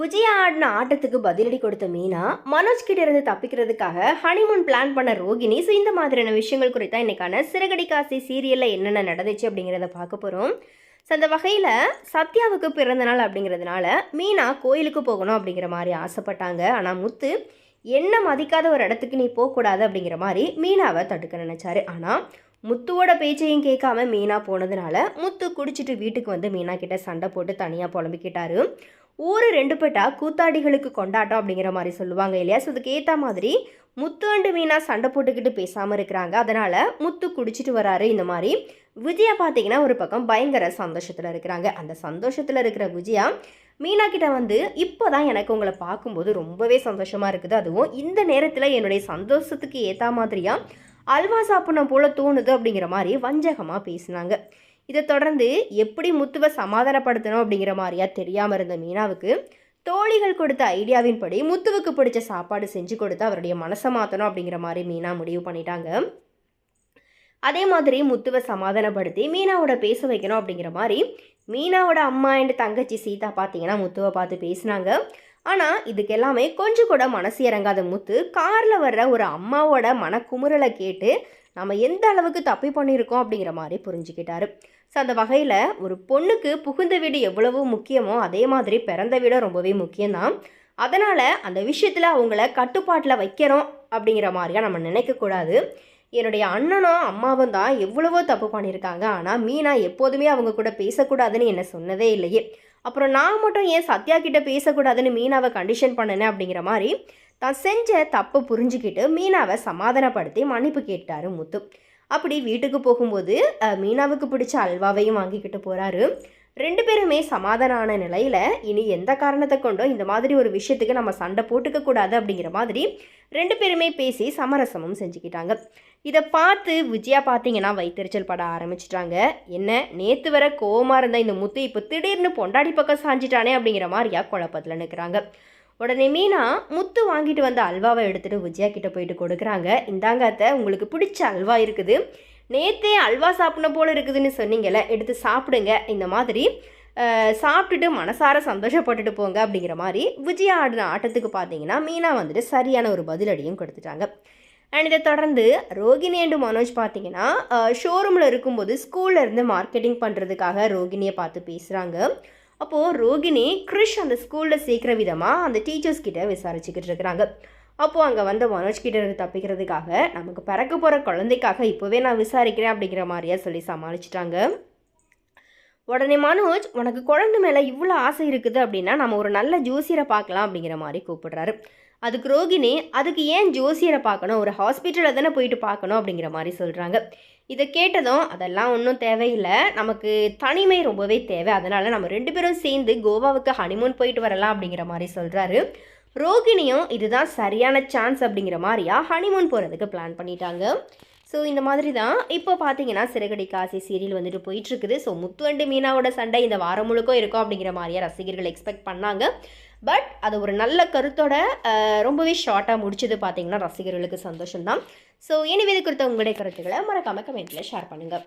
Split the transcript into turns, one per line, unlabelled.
விஜயா ஆடின ஆட்டத்துக்கு பதிலடி கொடுத்த மீனா மனோஜ் கிட்ட இருந்து தப்பிக்கிறதுக்காக ஹனிமூன் பிளான் பண்ண ரோகிணி ஸோ இந்த மாதிரியான விஷயங்கள் குறித்தா இன்னைக்கான சிறகடி காசி சீரியலில் என்னென்ன நடந்துச்சு அப்படிங்கிறத பார்க்க போகிறோம் ஸோ அந்த வகையில் சத்யாவுக்கு பிறந்த நாள் அப்படிங்கிறதுனால மீனா கோயிலுக்கு போகணும் அப்படிங்கிற மாதிரி ஆசைப்பட்டாங்க. ஆனால் முத்து என்ன மதிக்காத ஒரு இடத்துக்கு நீ போகக்கூடாது அப்படிங்கிற மாதிரி மீனாவை தடுக்க நினச்சாரு. ஆனால் முத்துவோட பேச்சையும் கேட்காம மீனா போனதுனால முத்து குடிச்சிட்டு வீட்டுக்கு வந்து மீனா கிட்ட சண்டை போட்டு தனியாக புலம்பிக்கிட்டாரு. ஊர் ரெண்டு பட்டா கூத்தாடிகளுக்கு கொண்டாட்டம் அப்படிங்கிற மாதிரி சொல்லுவாங்க இல்லையா? ஸோ அதுக்கு ஏற்ற மாதிரி முத்து அண்டு மீனா சண்டை போட்டுக்கிட்டு பேசாமல் இருக்கிறாங்க. அதனால் முத்து குடிச்சிட்டு வராரு இந்த மாதிரி. விஜயா பார்த்தீங்கன்னா ஒரு பக்கம் பயங்கர சந்தோஷத்தில் இருக்கிறாங்க. அந்த சந்தோஷத்தில் இருக்கிற விஜயா மீனா கிட்ட வந்து இப்போ தான் எனக்கு உங்களை பார்க்கும்போது ரொம்பவே சந்தோஷமாக இருக்குது. அதுவும் இந்த நேரத்தில் என்னுடைய சந்தோஷத்துக்கு ஏற்ற மாதிரியா அல்வா சாப்பிடணும் போல தோணுது அப்படிங்கிற மாதிரி வஞ்சகமாக பேசினாங்க. இதை தொடர்ந்து எப்படி முத்துவை சமாதானப்படுத்தணும் அப்படிங்கிற மாதிரியா தெரியாமல் இருந்த மீனாவுக்கு தோழிகள் கொடுத்த ஐடியாவின்படி முத்துவுக்கு பிடிச்ச சாப்பாடு செஞ்சு கொடுத்து அவருடைய மனசை மாற்றணும் அப்படிங்கிற மாதிரி மீனா முடிவு பண்ணிட்டாங்க. அதே மாதிரி முத்துவை சமாதானப்படுத்தி மீனாவோட பேச வைக்கணும் அப்படிங்கிற மாதிரி மீனாவோட அம்மா அண்ட் தங்கச்சி சீதா பார்த்தீங்கன்னா முத்துவை பார்த்து பேசினாங்க. ஆனால் இதுக்கு எல்லாமே கொஞ்சம் கூட மனசு இறங்காத முத்து காரில் வர்ற ஒரு அம்மாவோட மனக்குமுறலை கேட்டு நம்ம எந்த அளவுக்கு தப்பி பண்ணியிருக்கோம் அப்படிங்கிற மாதிரி புரிஞ்சுக்கிட்டாரு. ஸோ அந்த வகையில் ஒரு பொண்ணுக்கு புகுந்த வீடு எவ்வளவு முக்கியமோ அதே மாதிரி பிறந்த வீடும் ரொம்பவே முக்கியம்தான். அதனால் அந்த விஷயத்தில் அவங்கள கட்டுப்பாட்டில் வைக்கிறோம் அப்படிங்கிற மாதிரியா நம்ம நினைக்கக்கூடாது என்னுடைய அண்ணனும் அம்மாவும் தான் எவ்வளவோ தப்பு பண்ணியிருக்காங்க. ஆனால் மீனா எப்போதுமே அவங்க கூட பேசக்கூடாதுன்னு என்ன சொன்னதே இல்லையே. அப்புறம் நான் மட்டும் ஏன் சத்யா கிட்ட பேசக்கூடாதுன்னு மீனாவை கண்டிஷன் பண்ணினேன் அப்படிங்கிற மாதிரி தான் செஞ்ச தப்பை புரிஞ்சுக்கிட்டு மீனாவை சமாதானப்படுத்தி மன்னிப்பு கேட்டாரு முத்து. அப்படி வீட்டுக்கு போகும்போது மீனாவுக்கு பிடிச்ச அல்வாவையும் வாங்கிக்கிட்டு போகிறாரு ரெண்டு பேருமே சமாதானான நிலையில் இனி எந்த காரணத்தை கொண்டோ இந்த மாதிரி ஒரு விஷயத்துக்கு நம்ம சண்டை போட்டுக்க கூடாது அப்படிங்கிற மாதிரி ரெண்டு பேருமே பேசி சமரசமும் செஞ்சுக்கிட்டாங்க. இதை பார்த்து விஜயா பார்த்தீங்கன்னா வைத்தறிச்சல் பட ஆரம்பிச்சிட்டாங்க. என்ன நேற்று வர கோவமாக இருந்த இந்த முத்து இப்போ திடீர்னு பொண்டாடி பக்கம் சாஞ்சிட்டானே அப்படிங்கிற மாதிரியா குழப்பத்தில் நிற்கிறாங்க உடனே மீனா முத்து வாங்கிட்டு வந்த அல்வாவை எடுத்துகிட்டு விஜயா கிட்ட போயிட்டு கொடுக்குறாங்க. இந்தாங்க அத்தை உங்களுக்கு பிடிச்ச அல்வா இருக்குது. நேத்தே அல்வா சாப்பிட்ன போல் இருக்குதுன்னு சொன்னீங்கல்ல எடுத்து சாப்பிடுங்க. இந்த மாதிரி சாப்பிட்டுட்டு மனசார சந்தோஷப்பட்டுட்டு போங்க அப்படிங்கிற மாதிரி விஜயா ஆடின ஆட்டத்துக்கு பார்த்தீங்கன்னா மீனா வந்துட்டு சரியான ஒரு பதிலடியும் கொடுத்துட்டாங்க. அண்ட் இதை தொடர்ந்து ரோகிணி அண்டு மனோஜ் பார்த்தீங்கன்னா ஷோரூமில் இருக்கும்போது ஸ்கூல்ல இருந்து மார்க்கெட்டிங் பண்ணுறதுக்காக ரோகிணியை பார்த்து பேசுகிறாங்க அப்போது ரோகிணி கிறிஷ் அந்த ஸ்கூலில் சேர்க்குற விதமாக அந்த டீச்சர்ஸ் கிட்ட விசாரிச்சுக்கிட்டு இருக்கிறாங்க. அப்போது அங்கே வந்த மனோஜ் இருந்து தப்பிக்கிறதுக்காக நமக்கு பிறக்க போகிற குழந்தைக்காக இப்போவே நான் விசாரிக்கிறேன் அப்படிங்கிற மாதிரியா சொல்லி சமாளிச்சிட்டாங்க. உடனே மனோஜ் உனக்கு குழந்தை மேலே இவ்வளோ ஆசை இருக்குது அப்படின்னா நம்ம ஒரு நல்ல ஜோசியரை பார்க்கலாம் அப்படிங்கிற மாதிரி கூப்பிடுறாரு. அதுக்கு ரோகிணி அதுக்கு ஏன் ஜோசியரை பார்க்கணும்? ஒரு ஹாஸ்பிட்டலில் தானே போயிட்டு பார்க்கணும்? அப்படிங்கிற மாதிரி சொல்கிறாங்க இதை கேட்டதும் அதெல்லாம் ஒன்றும் தேவையில்லை. நமக்கு தனிமை ரொம்பவே தேவை. அதனால் நம்ம ரெண்டு பேரும் சேர்ந்து கோவாவுக்கு ஹனிமூன் போயிட்டு வரலாம் அப்படிங்கிற மாதிரி சொல்கிறாரு ரோகிணியும் இதுதான் சரியான சான்ஸ் அப்படிங்கிற மாதிரியா ஹனிமூன் போகிறதுக்கு பிளான் பண்ணிட்டாங்க. ஸோ இந்த மாதிரி தான் இப்போ பார்த்தீங்கன்னா சிறகடி காசி சீரியல் வந்துட்டு போயிட்டுருக்குது. ஸோ முத்து அண்டு மீனாவோட சண்டை இந்த வாரம் முழுக்க இருக்கும் அப்படிங்கிற மாதிரியா ரசிகர்கள் எக்ஸ்பெக்ட் பண்ணாங்க. பட் அது ஒரு நல்ல கருத்தோட ரொம்பவே ஷார்ட்டாக முடிச்சது பார்த்தீங்கன்னா ரசிகர்களுக்கு சந்தோஷம்தான். ஸோ எனவே இது குறித்த உங்களுடைய கருத்துக்களை மறக்காமல் கமெண்ட்டில் ஷேர் பண்ணுங்கள்